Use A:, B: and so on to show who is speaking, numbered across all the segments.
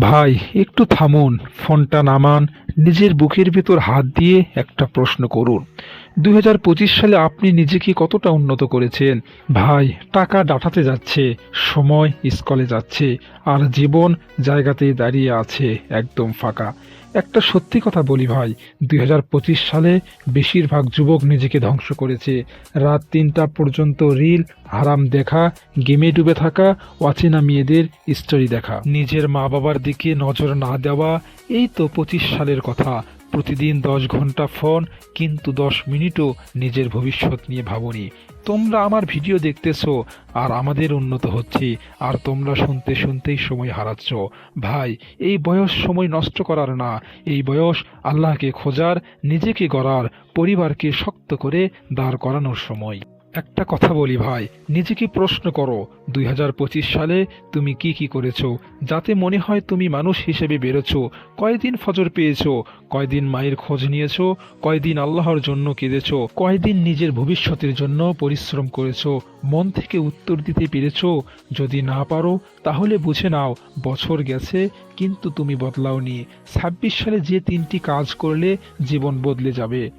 A: ভাই একটু থামুন ফোনটা নামান। নিজের বুকের ভেতর হাত দিয়ে একটা প্রশ্ন করুন। দুই হাজার পঁচিশ সালে আপনি নিজেকে কতটা উন্নত করেছেন? ভাই, টাকা ডাটাতে যাচ্ছে, সময় স্কলে যাচ্ছে, আর জীবন জায়গাতেই দাঁড়িয়ে আছে একদম ফাঁকা। একটা সত্যি কথা বলি ভাই, দুই হাজার পঁচিশ সালে বেশিরভাগ যুবক নিজেকে ধ্বংস করেছে। রাত তিনটা পর্যন্ত রিল, হারাম দেখা, গেমে ডুবে থাকা, অচেনা মেয়েদের স্টোরি দেখা। নিজের মা বাবার দিকে নজর না দেওয়া, এই তো পঁচিশ সালের কথা। প্রতিদিন দশ ঘণ্টা ফোন, কিন্তু দশ মিনিটও নিজের ভবিষ্যৎ নিয়ে ভাবনি। তোমরা আমার ভিডিও দেখতেছো, আর আমাদের উন্নত হচ্ছে, আর তোমরা শুনতে শুনতেই সময় হারাচ্ছ। ভাই, এই বয়স সময় নষ্ট করার না। এই বয়স আল্লাহকে খোঁজার, নিজেকে গড়ার, পরিবারকে শক্ত করে দাঁড় করানোর সময়। একটা কথা বলি ভাই, নিজেকে প্রশ্ন করো, দুই হাজার পঁচিশ সালে তুমি কি কি করেছ, যাতে মনে হয় তুমি মানুষ হিসেবে বেরোছো, কয়দিন ফজর পেয়েছ, কয়দিন মায়ের খোঁজ নিয়েছো, কয়দিন আল্লাহর জন্য কেঁদেছো, কয়দিন নিজের ভবিষ্যতের জন্য পরিশ্রম করেছ, মন থেকে উত্তর দিতে পেরেছ, যদি না পারো, তাহলে বুঝে নাও, বছর গেছে, কিন্তু তুমি বদলাও বদলাওনি, ছাব্বিশ সালে যে তিনটি কাজ করলে, জীবন বদলে যাবে।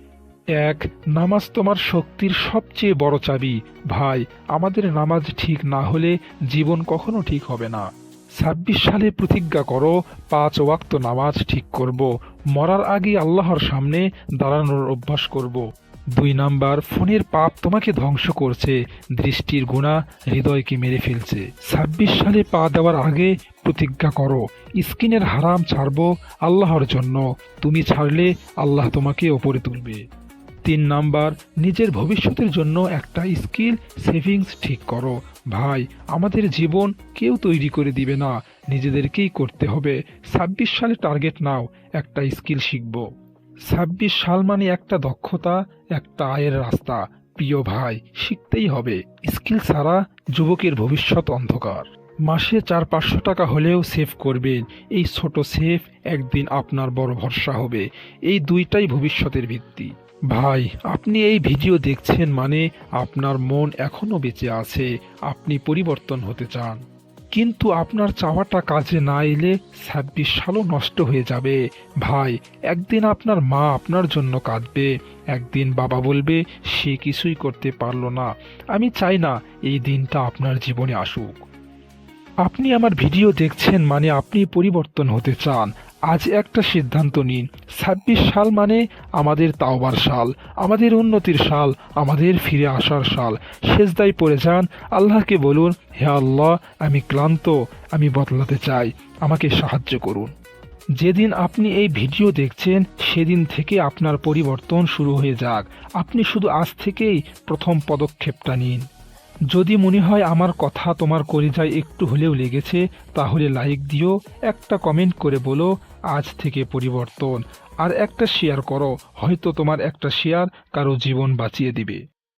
A: এক, নামাজ তোমার শক্তির সবচেয়ে বড় চাবি। ভাই, আমাদের নামাজ ঠিক না হলে জীবন কখনো ঠিক হবে না। ছাব্বিশ সালে প্রতিজ্ঞা করো, পাঁচ ওয়াক্ত নামাজ ঠিক করব। মরার আগে আল্লাহর সামনে দাঁড়ানোর অভ্যাস করব। দুই নাম্বার, ফোনের পাপ তোমাকে ধ্বংস করছে। দৃষ্টির গুণা হৃদয়কে মেরে ফেলছে। ছাব্বিশ সালে পা দেওয়ার আগে প্রতিজ্ঞা করো, স্কিনের হারাম ছাড়বো আল্লাহর জন্য। তুমি ছাড়লে আল্লাহ তোমাকে ওপরে তুলবে। তিন নাম্বার, নিজের ভবিষ্যতের জন্য একটা স্কিল সেভিংস ঠিক করো। ভাই, আমাদের জীবন কেউ তৈরি করে দিবে না, নিজেদেরকেই করতে হবে। ছাব্বিশ সালে টার্গেট নাও, একটা স্কিল শিখব। ছাব্বিশ সাল মানে একটা দক্ষতা, একটা আয়ের রাস্তা। প্রিয় ভাই, শিখতেই হবে। স্কিল ছাড়া যুবকের ভবিষ্যৎ অন্ধকার। মাসে চার পাঁচশো টাকা হলেও সেভ করবেন। এই ছোট সেভ একদিন আপনার বড় ভরসা হবে। এই দুইটাই ভবিষ্যতের ভিত্তি। ভাই, আপনি এই ভিডিও দেখছেন মানে আপনার মন এখনও বেঁচে আছে। আপনি পরিবর্তন হতে চান। কিন্তু আপনার চাওয়াটা কাজে না এলে ছাব্বিশ সালও নষ্ট হয়ে যাবে। ভাই, একদিন আপনার মা আপনার জন্য কাঁদবে। একদিন বাবা বলবে, সে কিছুই করতে পারল না। আমি চাই না এই দিনটা আপনার জীবনে আসুক। আপনি আমার ভিডিও দেখছেন মানে আপনি পরিবর্তন হতে চান। আজ একটা সিদ্ধান্ত নিন। ছাব্বিশ সাল মানে আমাদের তাওবার সাল, আমাদের উন্নতির সাল, আমাদের ফিরে আসার সাল। সেজদায় পড়ে যান, আল্লাহকে বলুন, হে আল্লাহ, আমি ক্লান্ত, আমি বদলাতে চাই। আমাকে সাহায্য করুন। যেদিন আপনি এই ভিডিও দেখছেন, সেদিন থেকে আপনার পরিবর্তন শুরু হয়ে যাক। আপনি শুধু আজ থেকেই প্রথম পদক্ষেপটা নিন। যদি মনে হয় আমার কথা তোমার কলিজায় একটু হলেও লেগেছে, তাহলে লাইক দিও, একটা কমেন্ট করে বলো, আজ থেকে পরিবর্তন। আর একটা শেয়ার করো, হয়তো তোমার একটা শেয়ার কারও জীবন বাঁচিয়ে দিবে।